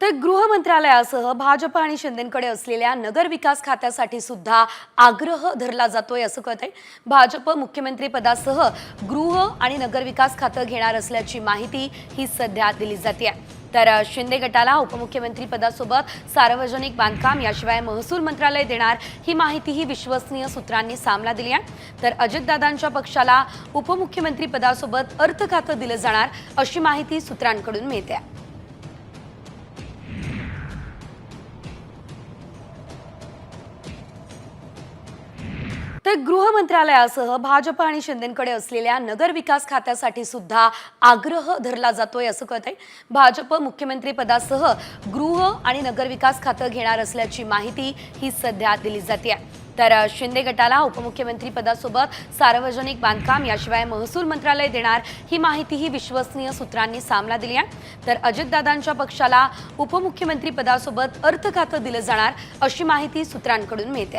तर गृह मंत्रालयासह भाजप आणि शिंदेकडे असलेल्या नगर विकास खात्यासाठी सुद्धा आग्रह धरला जातोय असं कळत आहे भाजप मुख्यमंत्री पदासह गृह आणि नगर विकास खातं घेणार असल्याची माहिती ही सध्या दिली जाते तर शिंदे गटाला उपमुख्यमंत्री पदासोबत सार्वजनिक बांधकाम याशिवाय महसूल मंत्रालय देणार ही माहितीही विश्वसनीय सूत्रांनी सामना दिली आहे. तर अजितदादांच्या पक्षाला उपमुख्यमंत्री पदासोबत अर्थ खातं दिलं जाणार अशी माहिती सूत्रांकडून मिळते आहे. तर गृह मंत्रालयासह भाजप आणि शिंदेकडे असलेल्या नगर विकास खात्यासाठी सुद्धा आग्रह धरला जातोय असं कळत आहे. भाजप मुख्यमंत्री पदासह गृह आणि नगर विकास खातं घेणार असल्याची माहिती ही सध्या दिली जाते तर शिंदे गटाला उपमुख्यमंत्री पदासोबत सार्वजनिक बांधकाम याशिवाय महसूल मंत्रालय देणार ही माहितीही विश्वसनीय सूत्रांनी सामना दिली आहे. तर अजितदादांच्या पक्षाला उपमुख्यमंत्री पदासोबत अर्थ खातं दिलं जाणार अशी माहिती सूत्रांकडून मिळते